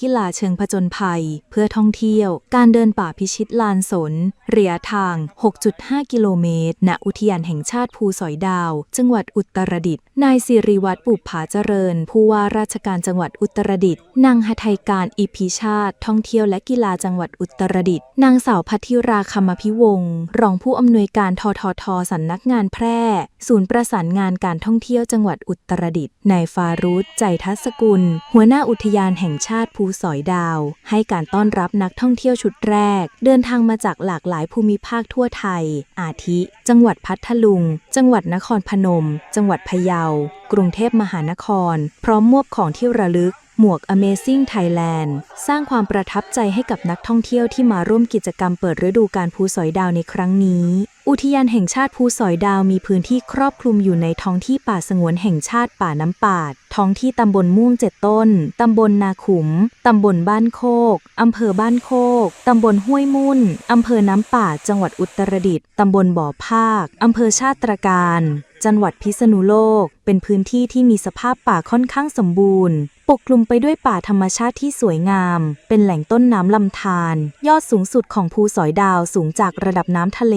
กีฬาเชิงผจญภัย เพื่อท่องเที่ยว การเดินป่าพิชิตลานสน ระยะทาง 6.5 กิโลเมตร ณ อุทยานแห่งชาติภูสอยดาว จังหวัดอุตรดิตถ์ นายสิริวัตรปุบผาเจริญ ผู้ว่าราชการจังหวัดอุตรดิตถ์ นางหทัยการอิพิชาติ ท่องเที่ยวและกีฬาจังหวัดอุตรดิตถ์ นางสาวพัทิราคำพิวงศ์รองผู้อำนวยการทททสำนักงานแพร่ ศูนย์ประสานงานการท่องเที่ยวจังหวัดอุตรดิตถ์ นายฟารุธใจทัศกุล หัวหน้าอุทยานแห่งชาติภูสอยดาว ให้การต้อนรับนักท่องเที่ยวชุดแรก เดินทางมาจากหลากหลายภูมิภาคทั่วไทย อาทิ จังหวัดพัทลุง จังหวัดนครพนม จังหวัดพะเยา กรุงเทพมหานคร พร้อมมอบของที่ระลึกหมวก Amazing Thailand สร้างความประทับใจให้กับนักท่องเที่ยวที่มาร่วมกิจกรรมเปิดฤดูการภูสอยดาวในครั้งนี้ อุทยานแห่งชาติภูสอยดาวมีพื้นที่ครอบคลุมอยู่ในท้องที่ป่าสงวนแห่งชาติป่าน้ำปาด ท้องที่ตำบลม่วงเจ็ดต้น ตำบลนาขุม ตำบลบ้านโคก อำเภอบ้านโคก ตำบลห้วยมุ่น อำเภอน้ำปาดจังหวัดอุตรดิตถ์ ตำบลบ่อภาค อำเภอชาติตรการ จังหวัดพิษณุโลก เป็นพื้นที่ที่มีสภาพป่าค่อนข้างสมบูรณ์ปกคลุมไปด้วยป่าธรรมชาติที่สวยงาม เป็นแหล่งต้นน้ำลำธาร ยอดสูงสุดของภูสอยดาวสูงจากระดับน้ำทะเล